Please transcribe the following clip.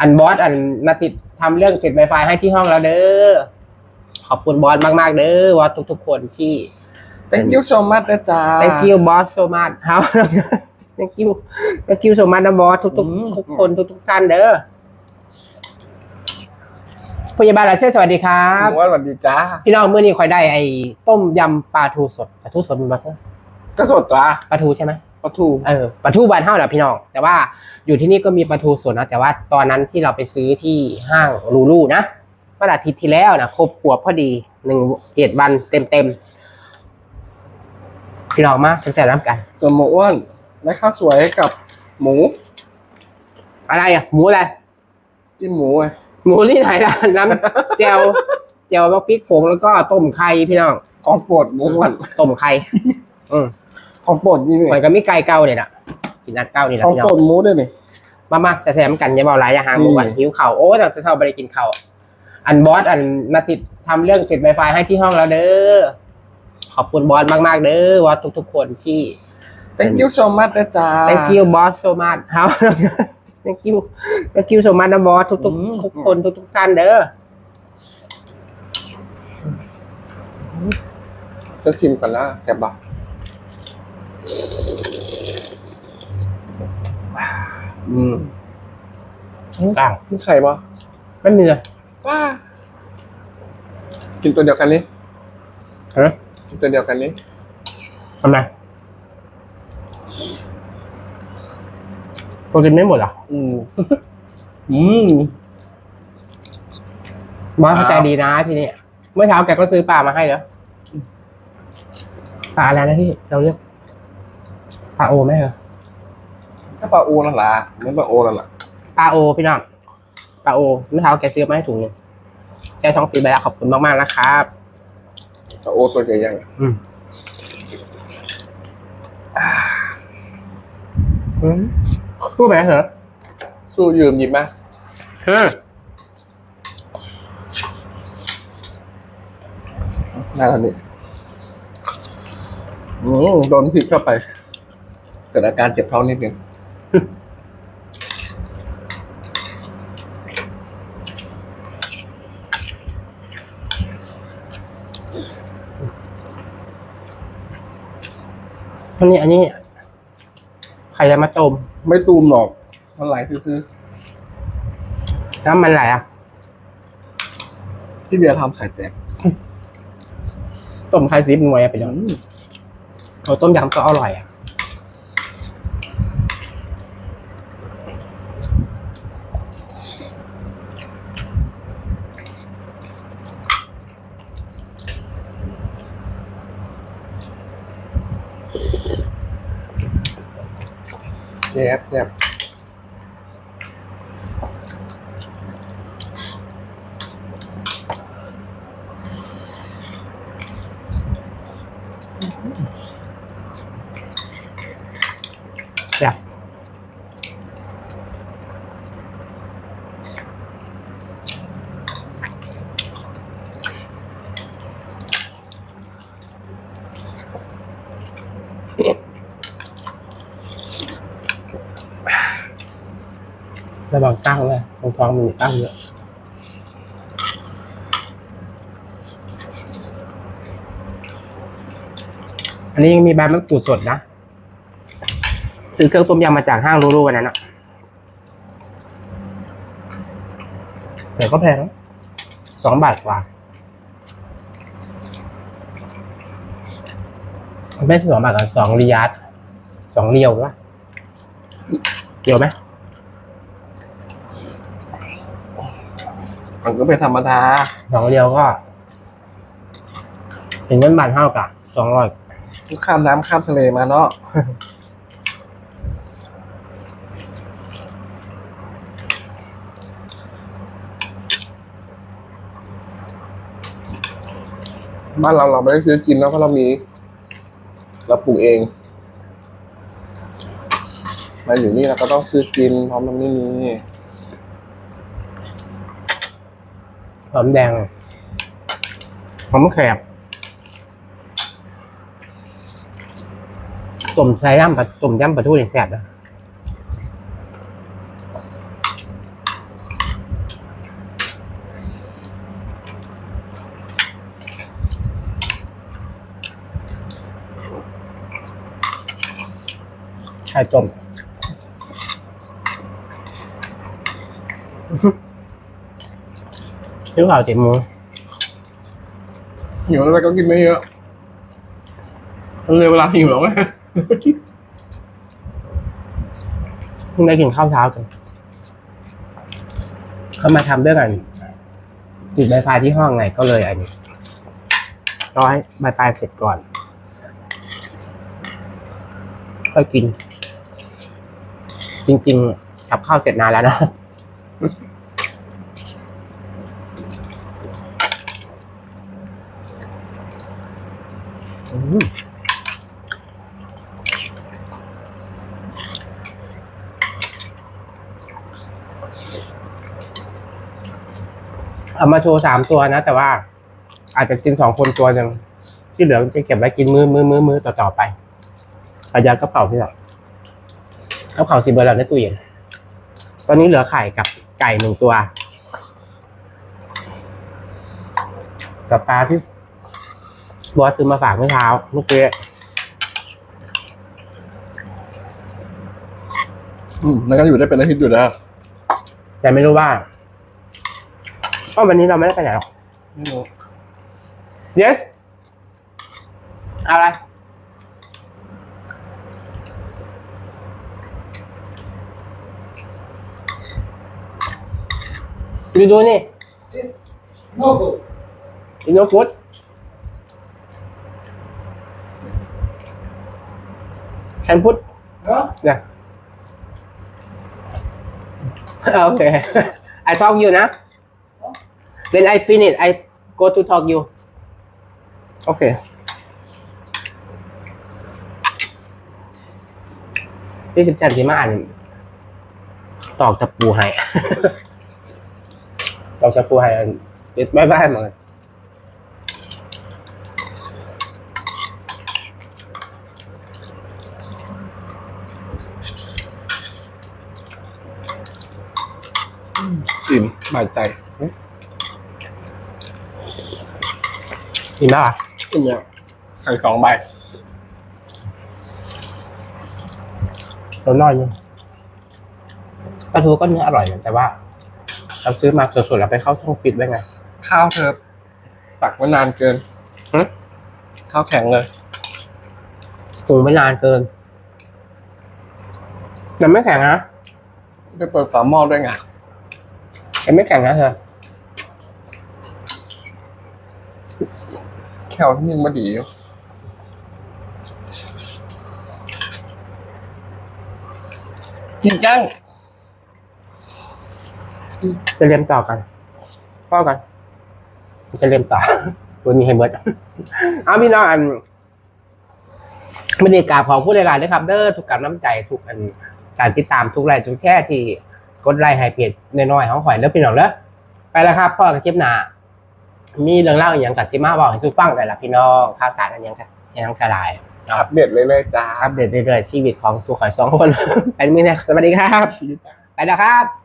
อันบอสอันมาติดทำเรื่องติด Wi-Fi ให้ที่ห้องแล้วเด้อขอบคุณบอสมากๆเด้อว่าทุกๆคนที่ thank you so much นะจ๊ะ thank you boss so much ครับ thank you thank you so much นะบอสทุกอืมๆทุกคนทุกๆท่านเด้อพยาบาลหลายเส้นสวัสดีครับหนูว่าสวัสดีจ้าพี่น้องเมื่อนี้คอยได้ไอ้ต้มยำปลาทูสดปลาทูสดมันมาเถอะก็สดตัวปลาทูใช่ไหม ปลาทูเออปลาทูบานเท่าแหละพี่น้อง แต่ว่าอยู่ที่นี่ก็มีปลาทูสดนะ แต่ว่าตอนนั้นที่เราไปซื้อที่ห้างลูลูนะเมื่ออาทิตย์ที่แล้วนะครบขวบพอดีหนึ่งเจ็ดวันเต็มเต็มๆพี่น้องมาแซ่บๆน้ำกัน ส่วนหมูอ้วนและข้าวสวยกับหมู อะไรอะ หมูอะไรจิ้มหมูไงหมูที่ไหนล่ะน้ำเจลเจลแล้วพริกผงแล้วก็ต้มไข่พี่น้องของโปรดหมูอ้วนต้มไข่อืม ของโปรดนี่หอยก็มีไก่เก้าเนี่ยนะกินอัดเก้านี่แหละของพี่น้โปอรงดหมูด้วยนี่มามาแต่แถมกันอย่าเบาหลายอย่าหางหมูกันอืมหิวเข่าวโอ้แต่จะเช้าไปได้กินเข่าวอันบอสอันมาติดทำเรื่องติด Wi-Fi ให้ที่ห้องแล้วเด้อขอบคุณบอสมากๆเด้อว่าทุก ๆ คนที่ thank you so much นะจ๊ะ thank you boss so much ครับ thank you thank you so much นะบอสทุกอืม ๆทุกคนทุกๆท่านเด้อจะชิมก่อนนะแซ่บปะ อืมกลางนี่ไข่ปะไม่มีเลยว้ากินตัวเดียวกันนี่ฮะกินตัวเดียวกันนี่ทำไมตัวกินไม่หมดเหรออืม อืมบอสเข้าใจดีนะทีนี้เมื่อเช้าแกก็ซื้อปลามาให้แล้วปลาอะไรนะพี่ เราเรียกปลาโอไหมเหรอ ถ้าปลาโอนั่นแหละไม่ปลาโอนั่นแหละปลาโอพี่น้องปลาโอเมื่อเช้าแกซื้อมาให้ถุงหนึงแกท้องฟรีไปแล้วขอบคุณมากๆนะครับปลาโอตัวใหญ่อืมอืมพูดไหมเหรอๆสู้ยืมหยิบมาเฮ้ยได้แล้วนี่อืมโดนพริกเข้าไป เกิดอาการเจ็บท้องนิดนึง อันนี้อันนี้ใครจะมาต้มไม่ตูมหรอก มันไหลซื้อแล้วมันไหลอะ ๆพี่เบียร์ทำไข่แตกต้มไข่ซีฟมวยอะไปแล้วอืมเอาต้มยำก็อร่อยอะ ซ่บแซ่บแบบ ระวังตั้งเลยตรงท้องมันมีตั้งเยอะอันนี้ยังมีใบมะกรูดสดนะ ซื้อเครื่องต้มยำมาจากห้างรูรูวันนั้นอะแต่ก็แพงสองบาทกว่าไม่ใช่สองบาทกันสองริยาดสองเรียววะเรียวไหม มันก็เป็นธรรมดาสองเรียวก็เห็นเงินบาทเท่ากับสองร้อยข้ามน้ำข้ามทะเลมาเนาะบ้านเราเราไม่ได้ซื้อกินแล้วเพราะเรามี เราปลูกเอง มาอยู่นี่เราก็ต้องซื้อกินเพราะมันไม่มี หอมแดงหอมแขกสมใส่ย่ำปลาสมย่ำปลาทูนี่แซ่บนะไข่ต้ม หิวข่าวเจ็ดโมงหิวแล้วก็กินไม่เยอะมันเลยเวลาหิวแล้วไงเพิ่งได้กินข้าวเช้ากันเขามาทำด้วยกันติดไวไฟที่ห้องไงก็เลยอันนี้รอให้ไวไฟเสร็จก่อนค่อยกิน จริง ๆ กับข้าวเสร็จนานแล้วนะ เอามาโชว์สามตัวนะ แต่ว่า อาจจะกินสองคนตัวหนึ่งที่เหลือจะเก็บไว้กินมือมือมือมือต่อต่อๆไปอาจากระเป๋าพี่หรอกกระเป๋าสีเบอร์เราในตู้เย็นตอนนี้เหลือไข่กับไก่หนึ่งตัว กับปลาที่ บอสซื้อมาฝากเมื่อเช้าเมื่อกี้อืมแล้วก็อยู่ได้เป็นอาทิตย์อยู่นะแต่ไม่รู้ว่าเพราะวันนี้เราไม่ได้ไปไหนหรอก ไม่รู้ yes เอาอะไร you do it It's no good. you know food can put Huh? yeah okay I talk you นะ then I finish I go to talk you okay พี่สิบจันที่มาอ่านตอกตะปูให้ตอกตะปูให้อันติดไม่บ้านเหมือน อิ่มบายใจดีมากอะอิ่มเนี่ยไข่สองใบเราน้อยนึงปลาทูก็เนื้ออร่อยนะแต่ว่าเราซื้อมาสดๆแล้วไปเข้าช่องฟิตไว้ไง ข้าวเธอตักไว้นานเกินฮะข้าวแข็งเลยปรุงไม่นานเกินมันไม่แข็งนะไปเปิดฝาหม้อด้วยไง มันไม่แข็งนะเธอแควที่ยังมาดีอยู่กินกั้งจะเรียนต่อกันพ่อกัน จะเรียนต่อวันนี้ให้เบิร์ดเอาพี่น้องอันบรรยากาศของผู้ใดๆด้วยครับ เด้อทุกการน้ำใจทุกอันการติดตามทุกไลค์ทุกแชร์ที่ กดไลค์ให้เพจน้อยๆของข่อยแล้วพี่น้องเด้อไปแล้วครับพ่อกับเชฟหนามีเรื่องเล่าอหย่างกับซิมาบอกให้สู้ฟังได้ละพี่น้องข่าวสารอันหยังกับอหยังกระไรอัปเดตเลยเลยจ้าอัปเดตเรื่อยๆชีวิตของตัวข่อยสองคน ไปมื้อนี้สวัสดีครับ ไปแล้วครับ